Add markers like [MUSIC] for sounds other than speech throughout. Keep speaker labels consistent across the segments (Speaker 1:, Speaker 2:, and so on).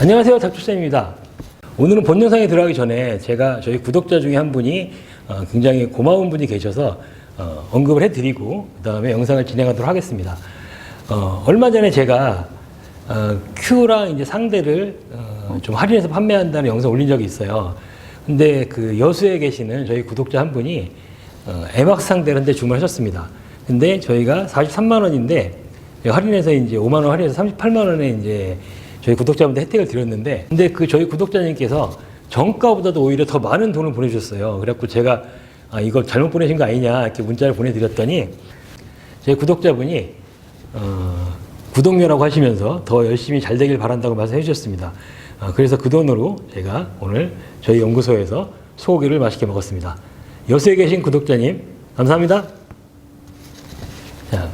Speaker 1: 안녕하세요 닥터쌤입니다. 오늘은 본 영상에 들어가기 전에 제가 저희 구독자 중에 한 분이 어, 굉장히 고마운 분이 계셔서 어, 언급을 해드리고 그 다음에 영상을 진행하도록 하겠습니다. 어, 얼마 전에 제가 어, Q랑 이제 상대를 어, 좀 할인해서 판매한다는 영상 올린 적이 있어요. 근데 그 여수에 계시는 저희 구독자 한 분이 어, 에막 상대를 한대 주문하셨습니다. 근데 저희가 43만 원인데 할인해서 이제 5만 원 할인해서 38만 원에 이제 저희 구독자분들 혜택을 드렸는데 근데 그 저희 구독자님께서 정가보다도 오히려 더 많은 돈을 보내주셨어요. 그래갖고 제가 아 이거 잘못 보내신 거 아니냐 이렇게 문자를 보내드렸더니 저희 구독자분이 어, 구독료라고 하시면서 더 열심히 잘 되길 바란다고 말씀해 주셨습니다. 어, 그래서 그 돈으로 제가 오늘 저희 연구소에서 소고기를 맛있게 먹었습니다. 여수에 계신 구독자님 감사합니다. 자,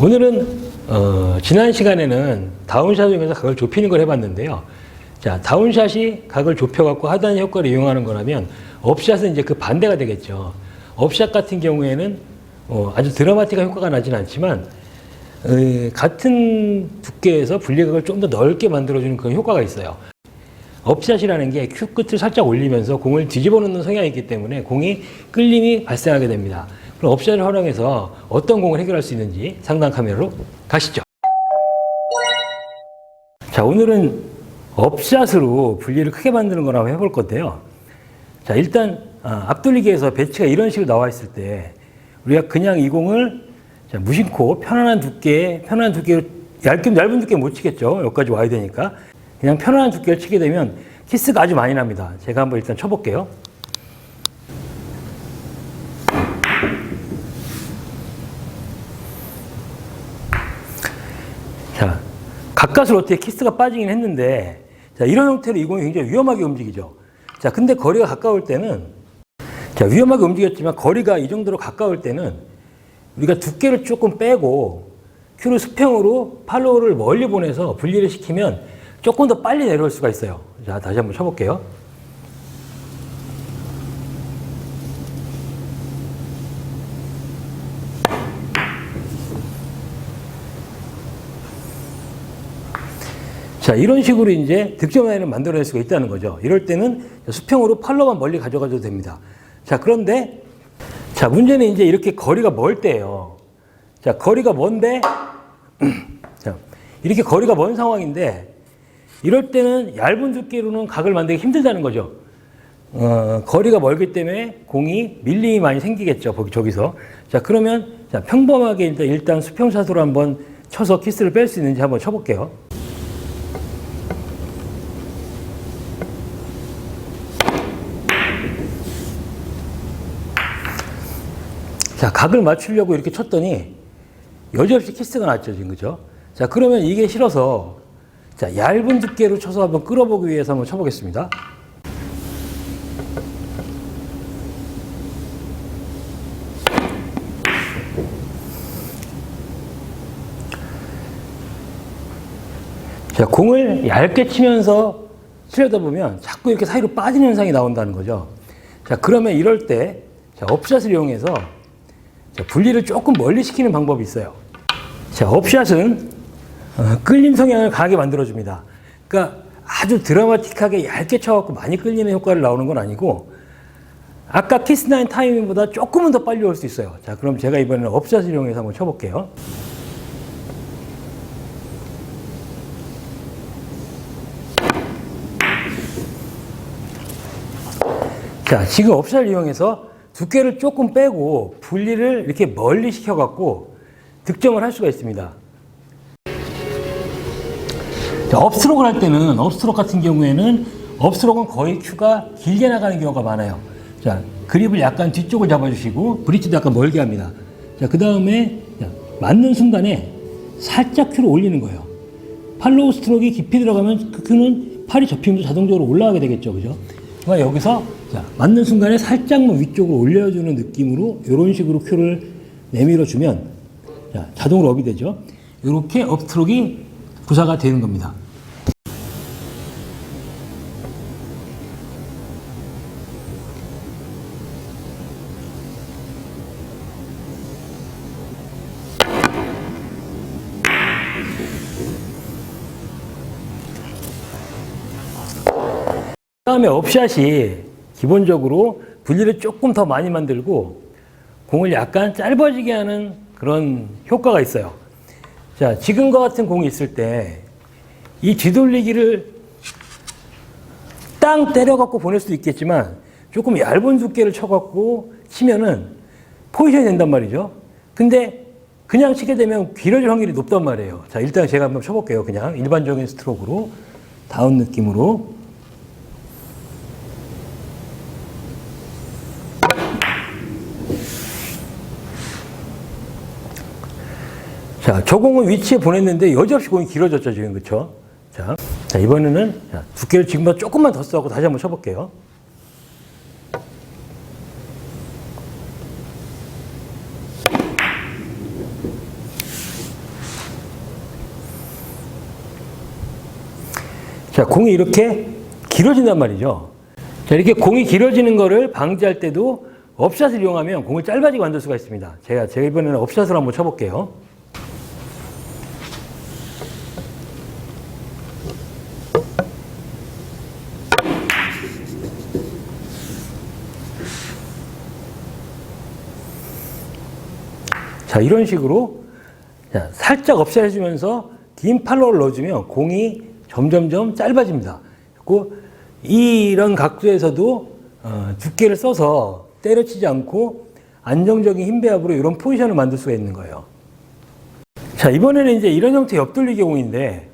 Speaker 1: 오늘은 어, 지난 시간에는 다운샷을 이용해서 각을 좁히는 걸 해봤는데요. 자, 다운샷이 각을 좁혀갖고 하단 효과를 이용하는 거라면 업샷은 이제 그 반대가 되겠죠. 업샷 같은 경우에는 어, 아주 드라마틱한 효과가 나진 않지만 어, 같은 두께에서 분리각을 좀 더 넓게 만들어주는 그런 효과가 있어요. 업샷이라는 게 큐 끝을 살짝 올리면서 공을 뒤집어 놓는 성향이 있기 때문에 공이 끌림이 발생하게 됩니다. 그럼 업샷을 활용해서 어떤 공을 해결할 수 있는지 상단 카메라로 가시죠. 자, 오늘은 업샷으로 분리를 크게 만드는 거라고 해볼 건데요. 자, 일단 아, 앞돌리기에서 배치가 이런 식으로 나와 있을 때 우리가 그냥 이 공을 자, 무심코 편안한 두께, 편안한 두께로 얇게 얇은 두께 못 치겠죠. 여기까지 와야 되니까 그냥 편안한 두께를 치게 되면 키스가 아주 많이 납니다. 제가 한번 일단 쳐볼게요. 자, 가까스로 어떻게 키스가 빠지긴 했는데, 자, 이런 형태로 이 공이 굉장히 위험하게 움직이죠. 자, 근데 거리가 가까울 때는, 자, 위험하게 움직였지만 거리가 이 정도로 가까울 때는 우리가 두께를 조금 빼고 큐를 수평으로 팔로우를 멀리 보내서 분리를 시키면 조금 더 빨리 내려올 수가 있어요. 자, 다시 한번 쳐볼게요. 자, 이런 식으로 이제 득점 라인을 만들어낼 수가 있다는 거죠. 이럴 때는 수평으로 팔로만 멀리 가져가도 됩니다. 자, 그런데, 자, 문제는 이제 이렇게 거리가 멀 때예요. 자, 거리가 먼데, [CLEARS THROAT] 자, 이렇게 거리가 먼 상황인데, 이럴 때는 얇은 두께로는 각을 만들기 힘들다는 거죠. 어, 거리가 멀기 때문에 공이 밀림이 많이 생기겠죠. 거기, 저기서. 자, 그러면, 자, 평범하게 일단, 일단 수평샷으로 한번 쳐서 키스를 뺄 수 있는지 한번 쳐볼게요. 자, 각을 맞추려고 이렇게 쳤더니 여지없이 키스가 났죠, 지금 그죠? 자, 그러면 이게 싫어서 자, 얇은 두께로 쳐서 한번 끌어보기 위해서 한번 쳐보겠습니다. 자, 공을 얇게 치면서 치려다 보면 자꾸 이렇게 사이로 빠지는 현상이 나온다는 거죠. 자, 그러면 이럴 때 자, 업샷을 이용해서 자, 분리를 조금 멀리 시키는 방법이 있어요. 자, 업샷은 어, 끌림 성향을 강하게 만들어줍니다. 그러니까 아주 드라마틱하게 얇게 쳐갖고 많이 끌리는 효과를 나오는 건 아니고 아까 키스나인 타이밍보다 조금은 더 빨리 올 수 있어요. 자, 그럼 제가 이번에는 업샷을 이용해서 한번 쳐볼게요. 자, 지금 업샷을 이용해서 두께를 조금 빼고 분리를 이렇게 멀리 시켜갖고 득점을 할 수가 있습니다. 자, 업스트로크를 할 때는 업스트로크 같은 경우에는 업스트로크는 거의 큐가 길게 나가는 경우가 많아요. 자, 그립을 약간 뒤쪽을 잡아주시고 브릿지도 약간 멀게 합니다. 자, 그 다음에 맞는 순간에 살짝 큐를 올리는 거예요. 팔로우 스트로크가 깊이 들어가면 그 큐는 팔이 접히면서 자동적으로 올라가게 되겠죠. 그죠? 그러니까 여기서 자, 맞는 순간에 살짝만 위쪽으로 올려주는 느낌으로 이런 식으로 큐를 내밀어 주면 자, 자동으로 업이 되죠. 이렇게 업스트로크가 구사가 되는 겁니다. 다음에 업샷이 기본적으로 분리를 조금 더 많이 만들고 공을 약간 짧아지게 하는 그런 효과가 있어요. 자, 지금과 같은 공이 있을 때 이 뒤돌리기를 땅 때려갖고 보낼 수도 있겠지만 조금 얇은 두께를 쳐갖고 치면은 포지션이 된단 말이죠. 근데 그냥 치게 되면 길어질 확률이 높단 말이에요. 자, 일단 제가 한번 쳐볼게요. 그냥 일반적인 스트로크로 다운 느낌으로. 자, 저 공은 위치에 보냈는데 여지없이 공이 길어졌죠, 지금. 그쵸? 자, 자 이번에는 자, 두께를 지금보다 조금만 더 써갖고 다시 한번 쳐볼게요. 자, 공이 이렇게 길어진단 말이죠. 자, 이렇게 공이 길어지는 거를 방지할 때도 업샷을 이용하면 공을 짧아지게 만들 수가 있습니다. 제가, 제가 이번에는 업샷을 한번 쳐볼게요. 자, 이런 식으로 자, 살짝 업샷 해주면서 긴 팔로우를 넣어주면 공이 점점점 짧아집니다. 그리고 이런 각도에서도 어, 두께를 써서 때려치지 않고 안정적인 힘 배합으로 이런 포지션을 만들 수가 있는 거예요. 자, 이번에는 이제 이런 형태의 옆돌리기 공인데,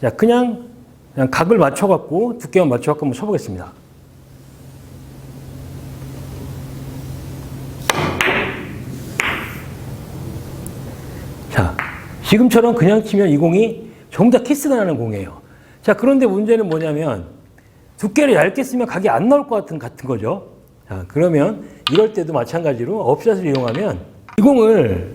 Speaker 1: 자, 그냥, 그냥 각을 맞춰갖고 두께만 맞춰갖고 한번 쳐보겠습니다. 자, 지금처럼 그냥 치면 이 공이 전부 다 키스가 나는 공이에요. 자, 그런데 문제는 뭐냐면 두께를 얇게 쓰면 각이 안 나올 것 같은, 같은 거죠. 자, 그러면 이럴 때도 마찬가지로 업샷을 이용하면 이 공을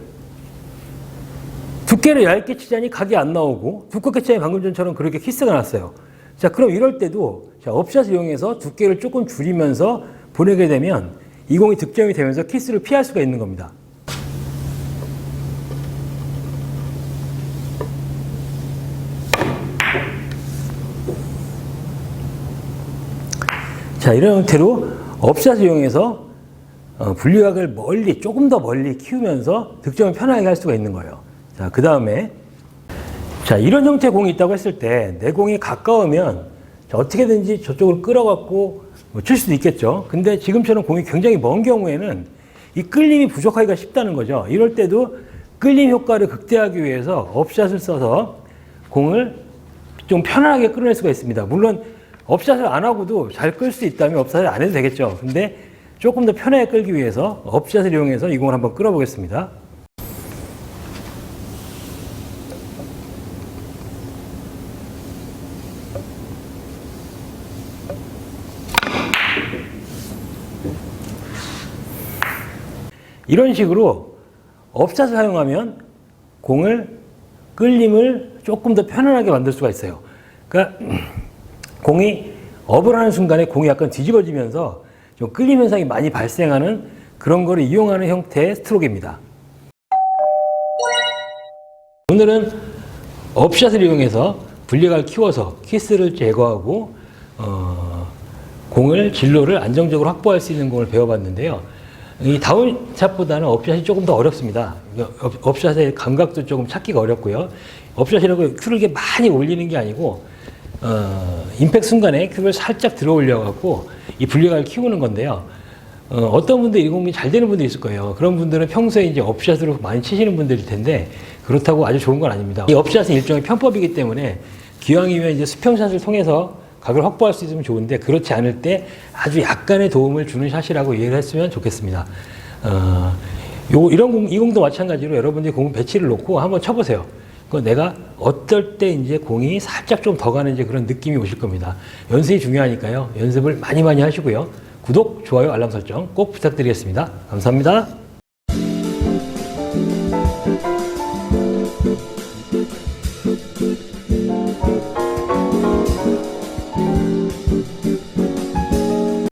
Speaker 1: 두께를 얇게 치자니 각이 안 나오고 두껍게 치자니 방금 전처럼 그렇게 키스가 났어요. 자, 그럼 이럴 때도 자, 업샷을 이용해서 두께를 조금 줄이면서 보내게 되면 이 공이 득점이 되면서 키스를 피할 수가 있는 겁니다. 자, 이런 형태로 업샷을 이용해서 어, 분리각을 멀리, 조금 더 멀리 키우면서 득점을 편하게 할 수가 있는 거예요. 자, 그 다음에, 자, 이런 형태의 공이 있다고 했을 때, 내 공이 가까우면 자, 어떻게든지 저쪽으로 끌어갖고 뭐 칠 수도 있겠죠. 근데 지금처럼 공이 굉장히 먼 경우에는 이 끌림이 부족하기가 쉽다는 거죠. 이럴 때도 끌림 효과를 극대화하기 위해서 업샷을 써서 공을 좀 편안하게 끌어낼 수가 있습니다. 물론 업샷을 안 하고도 잘 끌 수 있다면 업샷을 안 해도 되겠죠. 근데 조금 더 편하게 끌기 위해서 업샷을 이용해서 이 공을 한번 끌어보겠습니다. 이런 식으로 업샷을 사용하면 공을 끌림을 조금 더 편안하게 만들 수가 있어요. 그러니까 공이 업을 하는 순간에 공이 약간 뒤집어지면서 좀 끌림 현상이 많이 발생하는 그런 거를 이용하는 형태의 스트로크입니다. 오늘은 업샷을 이용해서 분리각을 키워서 키스를 제거하고 어, 공을 진로를 안정적으로 확보할 수 있는 공을 배워봤는데요. 이 다운샷보다는 업샷이 조금 더 어렵습니다. 업- 업샷의 감각도 조금 찾기가 어렵고요. 업샷이라고 큐를 이렇게 많이 올리는 게 아니고 어, 임팩 순간에 큐를 살짝 들어 올려갖고 이 분리각을 키우는 건데요. 어, 떤 분들이 이 공이 잘 되는 분들이 있을 거예요. 그런 분들은 평소에 이제 업샷으로 많이 치시는 분들일 텐데 그렇다고 아주 좋은 건 아닙니다. 이 업샷은 일종의 편법이기 때문에 기왕이면 이제 수평샷을 통해서 각을 확보할 수 있으면 좋은데 그렇지 않을 때 아주 약간의 도움을 주는 샷이라고 이해를 했으면 좋겠습니다. 어, 요 이런 공, 이 공도 마찬가지로 여러분들이 공 배치를 놓고 한번 쳐보세요. 그 내가 어떨 때 이제 공이 살짝 좀 더 가는지 그런 느낌이 오실 겁니다. 연습이 중요하니까요. 연습을 많이 많이 하시고요. 구독, 좋아요, 알람 설정 꼭 부탁드리겠습니다. 감사합니다.